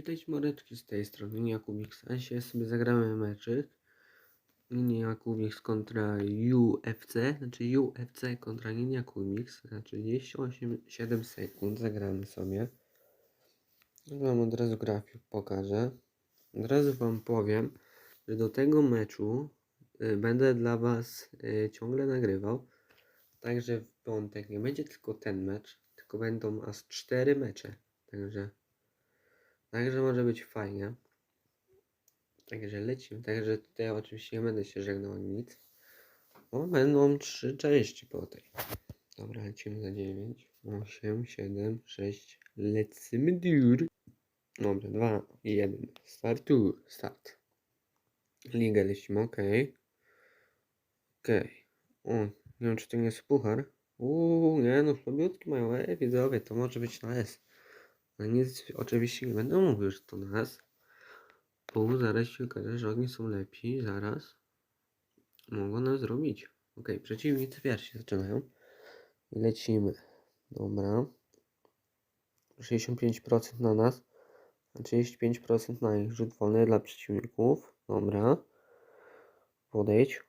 witajcie Mareczki z tej strony, nie Jakubik. Dzisiaj sobie zagramy meczyk. Nie Jakubik kontra UFC, znaczy UFC kontra nie Jakubik, za 38 7 sekund zagramy sobie. Wam od razu grafik pokażę. Od razu wam powiem, że do tego meczu y, będę dla was y, ciągle nagrywał. Także w piątek nie będzie tylko ten mecz, tylko będą aż 4 mecze. Także Także może być fajnie. Także lecimy. Także tutaj oczywiście nie będę się żegnał nic. O, będą trzy części po tej. Dobra, lecimy za 9, 8, 7, 6. Lecimy dur. Dobra, 2 i 1. Startu. Start. Ligę lecimy, ok. Ok. O, nie wiem czy to nie jest puchar. Uuu, nie no, słabiutki mają. Ej, widzowie, to może być na S. No nic oczywiście nie będę mówił, że to nas. Bo zaraz się okaże, że oni są lepiej, zaraz. Mogą nam zrobić. Ok, przeciwnicy pierwsi zaczynają. I lecimy. Dobra. 65% na nas, a 35% na ich. Rzut wolny dla przeciwników. Dobra. Podejdź.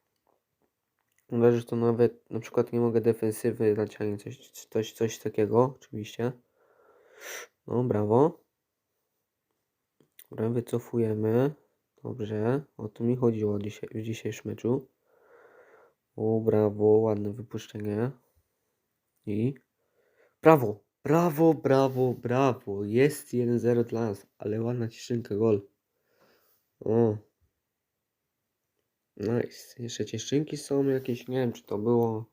Że to nawet na przykład nie mogę defensywy dać ani coś, coś, coś takiego, oczywiście. No, brawo. Dobra, wycofujemy. Dobrze, o to mi chodziło dzisiaj, w dzisiejszym meczu. O, brawo, ładne wypuszczenie. I... Brawo, brawo, brawo, brawo. Jest 1-0 dla nas, ale ładna cieszynka, gol. O. Nice. Jeszcze cieszynki są jakieś, nie wiem czy to było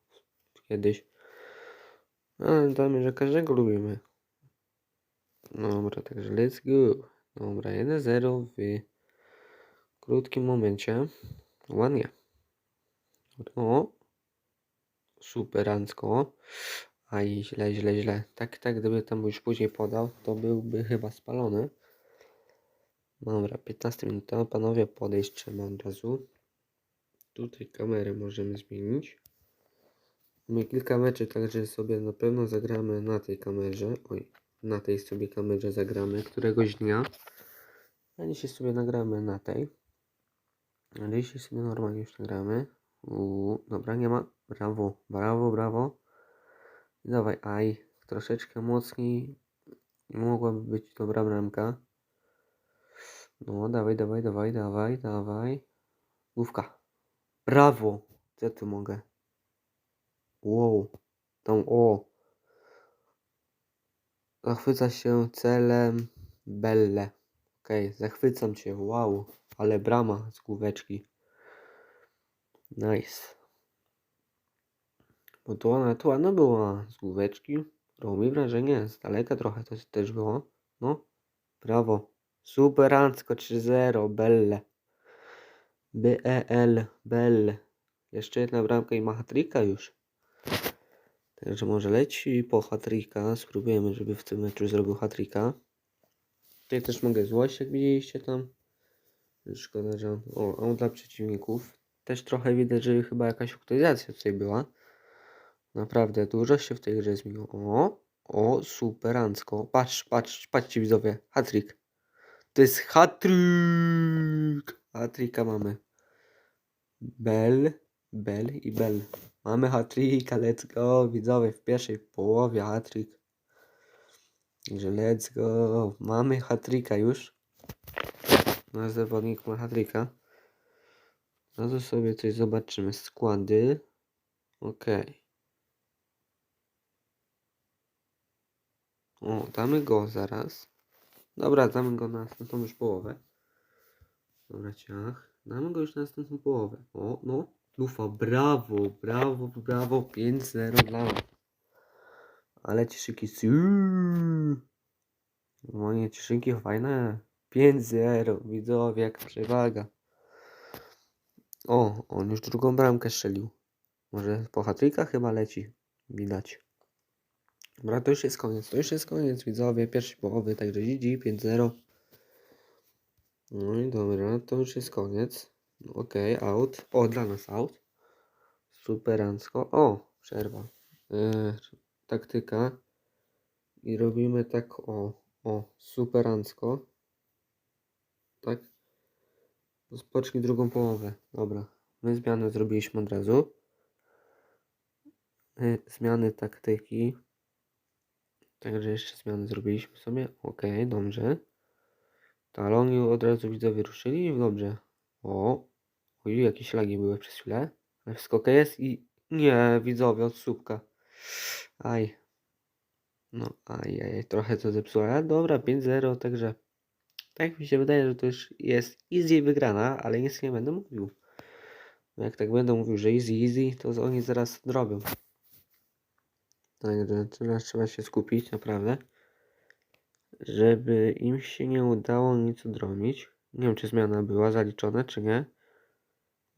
kiedyś. Ale damy, że każdego lubimy. Dobra, także let's go. Dobra, 1-0 w krótkim momencie. Ładnie. O, superancko. Aj, źle, źle, źle. Tak, tak, gdyby tam już później podał, to byłby chyba spalony. Dobra, 15 minuta. Panowie, podejść trzeba od razu. Tutaj kamerę możemy zmienić. Mamy kilka meczy, także sobie na pewno zagramy na tej kamerze. Oj, na tej sobie kamerze zagramy któregoś dnia. A dzisiaj sobie nagramy na tej. A dzisiaj sobie normalnie już nagramy. Uuu, dobra, nie ma. Brawo, brawo, brawo. Dawaj, aj. Troszeczkę mocniej. Mogłaby być dobra bramka. No, dawaj, dawaj, dawaj, dawaj, dawaj. Główka. Brawo. Co tu mogę? Wow. Tam, o. Zachwyca się celem Belle. Okej, zachwycam cię, wow, ale brama z główeczki. Nice. Bo ona tu ładna była z główeczki. Robi wrażenie, z daleka trochę to też było. No, brawo. Superancko 3-0, Belle. B-E-L, Belle. Jeszcze jedna bramka i ma już. Także może leci po hat-tricka. Spróbujemy, żeby w tym meczu zrobił hat-tricka. Tutaj też mogę złość, jak widzieliście tam. Szkoda, że on... O, on dla przeciwników. Też trochę widać, że chyba jakaś aktualizacja tutaj była. Naprawdę, dużo się w tej grze zmieniło. O, o, superancko. Patrz, patrz, patrzcie widzowie. Hat-trick. To jest hat-trick. Hat-tricka mamy. Bell, Bell i Bell. Mamy hat-tricka, let's go, widzowie, w pierwszej połowie hat-trick. Także let's go, mamy hat-tricka już. Nasz zawodnik ma hat-tricka. No to sobie coś zobaczymy, składy. Okej. O, damy go zaraz. Dobra, damy go na następną już połowę. Dobra, ciach. Damy go już na następną połowę. O, no. Lufa, brawo, brawo, brawo. 5-0 dla nas. Ale cieszyki są. Moje cieszynki fajne. 5-0. Widzowie, jaka przewaga. O, on już drugą bramkę strzelił. Może po hatryka chyba leci. Widać. Dobra, to już jest koniec. To już jest koniec, widzowie. Pierwszej połowy, także GG 5-0. No i dobra, to już jest koniec. No, Okej, out. O, dla nas out. Superancko. O, przerwa. Yy, taktyka. I robimy tak, o, o, superancko. tak? Rozpocznij drugą połowę. Dobra. My zmianę zrobiliśmy od razu. Y, Zmiany taktyki. Także jeszcze zmiany zrobiliśmy sobie. Ok, dobrze. Taloni od razu widzowie ruszyli. Dobrze. O. Oj, jakieś lagi były przez chwilę. Ale wszystko jest i... Nie, widzowie, od słupka. Aj. No, aj, aj, trochę to zepsuło. Ale dobra, 5-0, także... Tak mi się wydaje, że to już jest easy wygrana, ale nic nie będę mówił. Jak tak będę mówił, że easy, easy, to oni zaraz zrobią. Także teraz trzeba się skupić, naprawdę. Żeby im się nie udało nic odrobić. Nie wiem, czy zmiana była zaliczona, czy nie.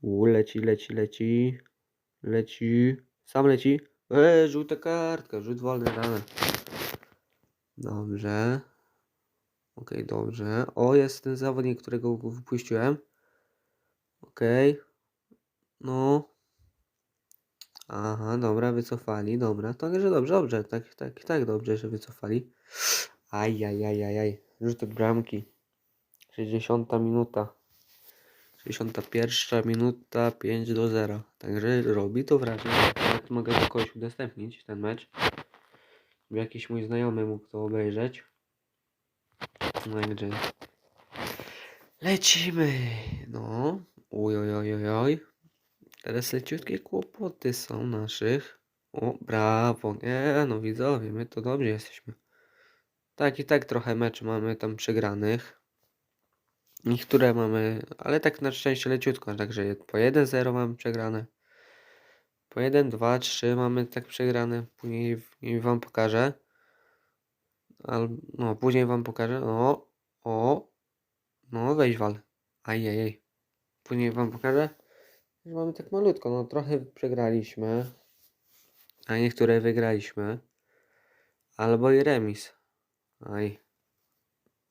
U, leci, leci, leci. Leci. Sam leci. Eee, żółta kartka, rzut wolny rana. Dobrze. Okej, dobrze. O, jest ten zawodnik, którego wypuściłem. Okej. No. Aha, dobra, wycofali, dobra. Także dobrze, dobrze, tak, tak, tak dobrze, że wycofali. Ajajajajaj, rzut bramki. 60 minuta. 61 minuta, 5 do 0. Także robi to wrażenie. Nawet mogę to kogoś udostępnić, ten mecz. Żeby jakiś mój znajomy mógł to obejrzeć. Także... Lecimy! No, oj, oj, oj. Teraz leciutkie kłopoty są naszych. O, brawo, nie no widzowie, my to dobrze jesteśmy. Tak i tak trochę meczy mamy tam przegranych. Niektóre mamy, ale tak na szczęście leciutko, także po 1-0 mamy przegrane. Po 1, 2, 3 mamy tak przegrane. Później, wam pokażę. Al, no, później wam pokażę. O, o. No, weź wal. Ajajaj. Później wam pokażę. że Mamy tak malutko, no trochę przegraliśmy. A niektóre wygraliśmy. Albo i remis. Aj.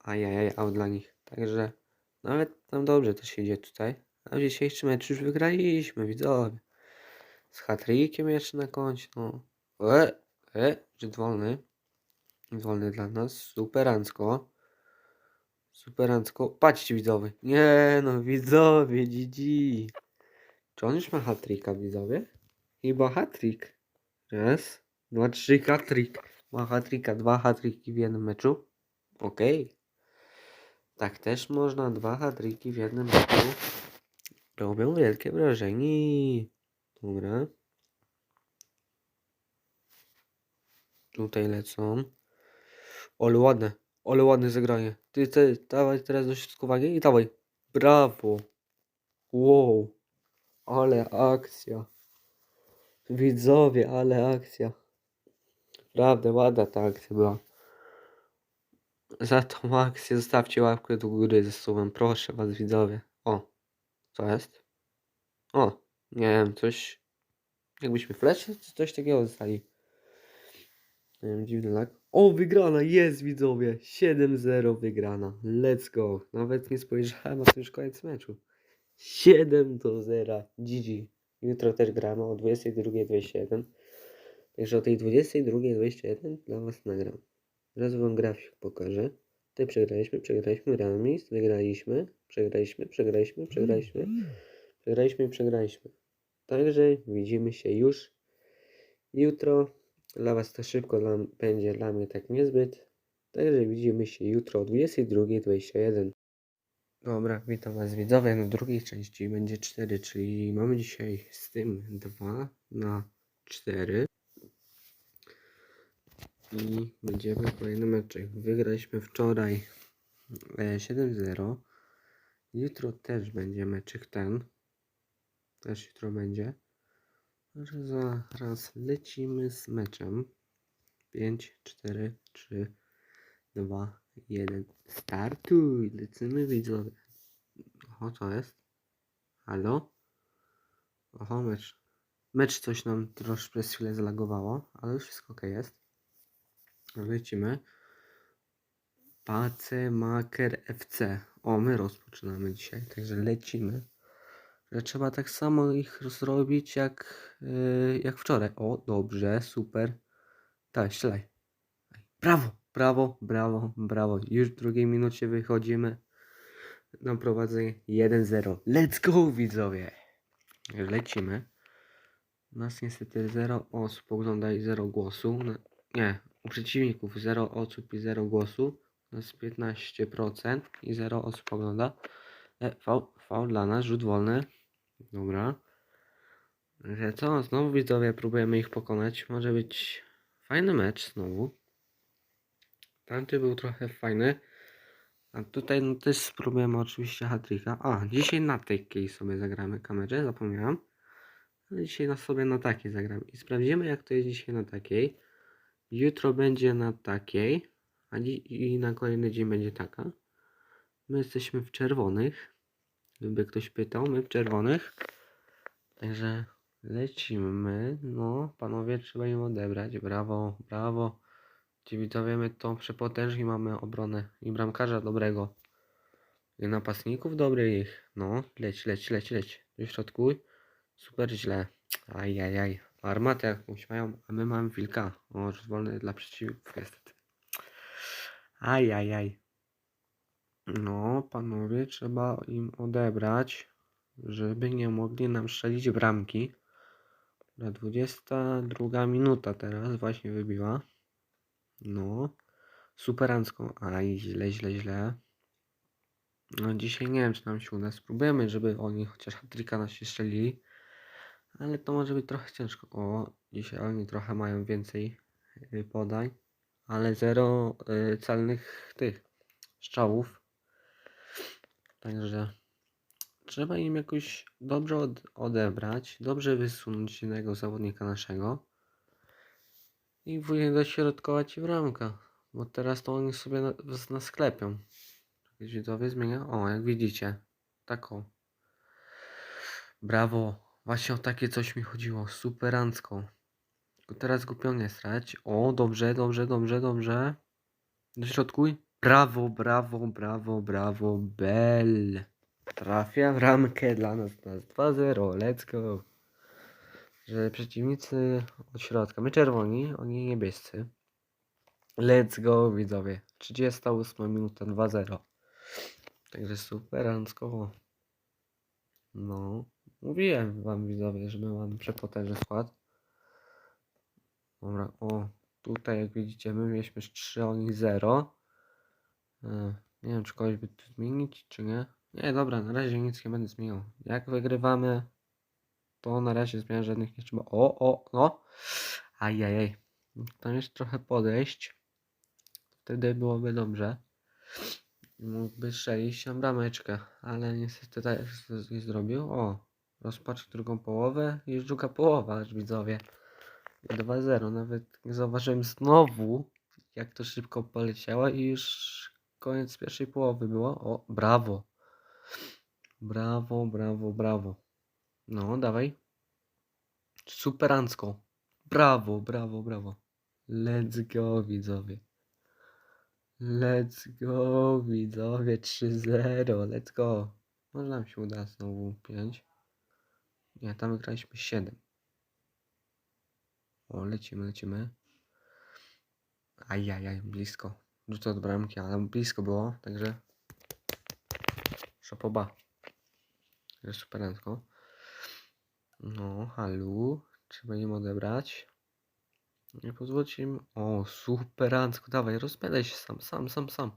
Ajajaj, out dla nich. Także nawet tam dobrze to się dzieje tutaj. A w dzisiejszy mecz już wygraliśmy, widzowie. Z hatrykiem jeszcze na koncie, no. E, e, rzut wolny. Wolny dla nas. Superancko. Superancko. Patrzcie widzowie. Nie no, widzowie, GG. Czy on już ma hatryka, widzowie? Chyba hatryk. Raz, dwa, trzy, hatryk. Ma hatryka, dwa hatryki w jednym meczu. Okej. Tak też można, dwa hatryki w jednym meczu. Robią wielkie wrażenie. Dobra. Tutaj lecą. Ale ładne, ale ładne zagranie. Ty, ty, dawaj teraz dośrodkowanie i dawaj. Brawo. Wow. Ale akcja. Widzowie, ale akcja. Naprawdę ładna ta akcja była. Za tą akcję zostawcie łapkę do góry ze słowem proszę was widzowie. O, co jest? O, nie wiem, coś... Jakbyśmy flesze czy coś takiego dostali. Nie wiem, dziwny lag. O, wygrana, jest widzowie. 7-0 wygrana. Let's go. Nawet nie spojrzałem, a to już koniec meczu. 7 do 0. GG. Jutro też gramy o 22.21. Także o tej 22.21 dla was nagram. Teraz wam grafik pokażę. Tutaj przegraliśmy, przegraliśmy, remis, wygraliśmy, przegraliśmy, przegraliśmy, przegraliśmy, przegraliśmy przegraliśmy. Także widzimy się już jutro. Dla was to szybko dla, będzie, dla mnie tak niezbyt. Także widzimy się jutro o 22.21. Dobra, witam was widzowie. Na drugiej części będzie 4, czyli mamy dzisiaj z tym 2 na 4. I będziemy kolejny meczek. Wygraliśmy wczoraj e, 7-0. Jutro też będzie meczyk ten. Też jutro będzie. Także zaraz lecimy z meczem. 5, 4, 3, 2, 1. Startuj! Lecimy widzowie. Oho, co jest? Halo? Oho, mecz. Mecz coś nam troszkę przez chwilę zlagowało, ale już wszystko ok jest. Lecimy. Pacemaker FC. O, my rozpoczynamy dzisiaj, także lecimy. Że trzeba tak samo ich zrobić jak, yy, jak wczoraj. O, dobrze, super. Dawaj, strzelaj. Brawo, brawo, brawo, brawo. Już w drugiej minucie wychodzimy. na prowadzenie 1-0. Let's go widzowie! Lecimy. Nas niestety 0 osób ogląda i 0 głosu. Nie, u przeciwników 0 osób i 0 głosu. Nas 15% i 0 osób ogląda. E, faul, faul dla nas, rzut wolny. Dobra. Że co? Znowu widzowie próbujemy ich pokonać. Może być fajny mecz znowu. Tamty był trochę fajny. A tutaj no też spróbujemy oczywiście hat-tricka. A, dzisiaj na takiej sobie zagramy kamerze, zapomniałem. Ale dzisiaj na sobie na takiej zagramy. I sprawdzimy jak to jest dzisiaj na takiej. Jutro będzie na takiej. A i na kolejny dzień będzie taka. My jesteśmy w czerwonych. Gdyby ktoś pytał, my w czerwonych. Także lecimy. No, panowie, trzeba im odebrać. Brawo, brawo. Ci widzowie, to przepotężni mamy obronę i bramkarza dobrego. I napastników dobrych. No, leć, leć, leć, leć. Wyśrodkuj. Super źle. Ajajaj. Armatę jakąś mają, a my mamy wilka. O, rzut wolny dla przeciwników niestety. Ajajaj. No, panowie, trzeba im odebrać, żeby nie mogli nam strzelić bramki. Na 22 minuta teraz właśnie wybiła. No, superancką. Aj, źle, źle, źle. No dzisiaj nie wiem, czy nam się uda. Spróbujemy, żeby oni chociaż hat-tricka nas się strzelili. Ale to może być trochę ciężko. O, dzisiaj oni trochę mają więcej y, podań. Ale zero y, celnych tych strzałów. Także trzeba im jakoś dobrze od, odebrać, dobrze wysunąć jednego zawodnika naszego i później dośrodkować i w ramkę. Bo teraz to oni sobie na, nas sklepią. Widzowie zmienia. O, jak widzicie. Taką. Brawo. Właśnie o takie coś mi chodziło. Superancko. Tylko teraz głupio nie strać. O, dobrze, dobrze, dobrze, dobrze. Dośrodkuj. Brawo, brawo, brawo, brawo. Bell. Trafia w ramkę dla nas. Jest 2-0. Let's go. Że przeciwnicy od środka. My czerwoni, oni niebiescy. Let's go, widzowie. 38 minuta 2-0. Także superancko. No. Mówiłem wam, widzowie, że my mamy przepotężny skład. Dobra, o. Tutaj, jak widzicie, my mieliśmy 3, oni 0. E, Nie wiem, czy kogoś by tu zmienić, czy nie. Nie, dobra, na razie nic nie będę zmieniał. Jak wygrywamy, to na razie zmian żadnych nie trzeba. O, o, no. Ajajaj. Tam jeszcze trochę podejść. Wtedy byłoby dobrze. Mógłby strzelić na brameczkę, ale niestety tak nie zrobił. O, rozpoczął drugą połowę już druga połowa, widzowie. 2-0. Nawet nie zauważyłem znowu, jak to szybko poleciało i już koniec pierwszej połowy było. O, brawo. Brawo, brawo, brawo. No, dawaj. Superancko. Brawo, brawo, brawo. Let's go, widzowie. Let's go, widzowie. 3-0. Let's go. Może nam się uda znowu 5. Nie, tam wygraliśmy 7. O, lecimy, lecimy. Ajajaj, blisko. Rzut od bramki, ale blisko było, także szapoba. Jest superancko. No, halu. Trzeba im odebrać. Nie pozwólcie im. O, superancko. Dawaj, rozpędzaj się sam, sam, sam, sam.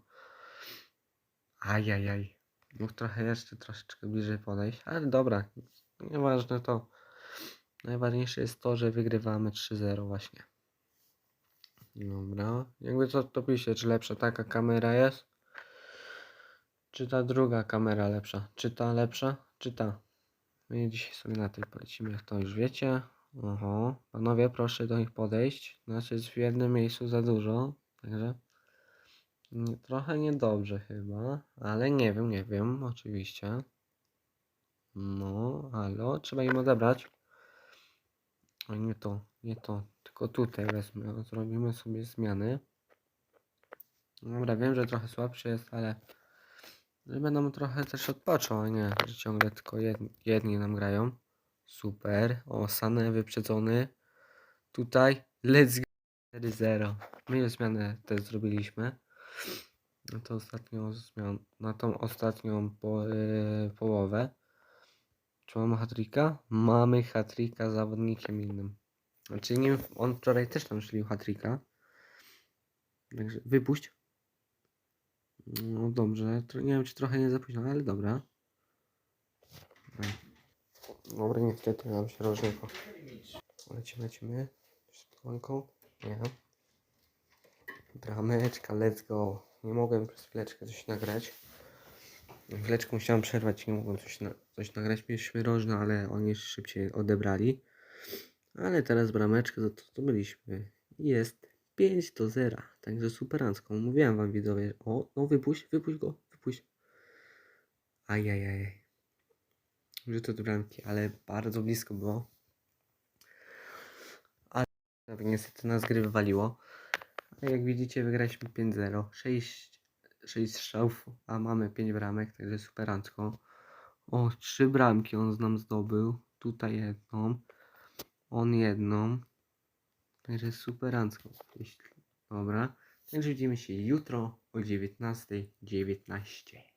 Ajajaj. Mógł trochę jeszcze troszeczkę bliżej podejść, ale dobra. Nieważne to. Najważniejsze jest to, że wygrywamy 3-0 właśnie. Dobra. Jakby co to pisze, czy lepsza taka kamera jest? Czy ta druga kamera lepsza? Czy ta lepsza? Czy ta? My dzisiaj sobie na tej polecimy, jak to już wiecie. Oho. Panowie, proszę do nich podejść. Nas jest w jednym miejscu za dużo, także nie, trochę niedobrze chyba, ale nie wiem, nie wiem, oczywiście. No, halo, trzeba im odebrać. O, nie to, nie to, tylko tutaj wezmę, zrobimy sobie zmiany. Dobra, wiem, że trochę słabszy jest, ale będą trochę też odpoczął, a nie, że ciągle tylko jedni, jedni nam grają. Super, o, Sané wyprzedzony. Tutaj, let's go, 4-0. My zmianę też zrobiliśmy. na tą ostatnią zmian, na tą ostatnią po, e, połowę. Czy mamy hatrika? Mamy hatrika z zawodnikiem innym. Znaczy nie, on wczoraj też tam szlił hatrika. Także wypuść. No dobrze, nie wiem czy trochę nie za późno, ale dobra. Dobra. Dobra, niestety nam się różnego. Lecimy, lecimy. Z kolanką? Nie. Brameczka, let's go. Nie mogłem przez chwileczkę coś nagrać. Chwileczkę musiałem przerwać, nie mogłem coś, na, coś nagrać. Mieliśmy rożno, ale oni szybciej odebrali. Ale teraz brameczkę za to zdobyliśmy. Jest 5 do 0. Także superancko. Mówiłem wam widzowie. O, no wypuść, wypuść go, wypuść. Ajajaj. Rzut od bramki, ale bardzo blisko było. Ale niestety nas gry wywaliło. A jak widzicie wygraliśmy 5-0. 6, 6 strzałów, a mamy 5 bramek, także superancko. O, 3 bramki on nam zdobył. Tutaj jedną. On jedną. Także superancko. Dobra. Także widzimy się jutro o 19.19.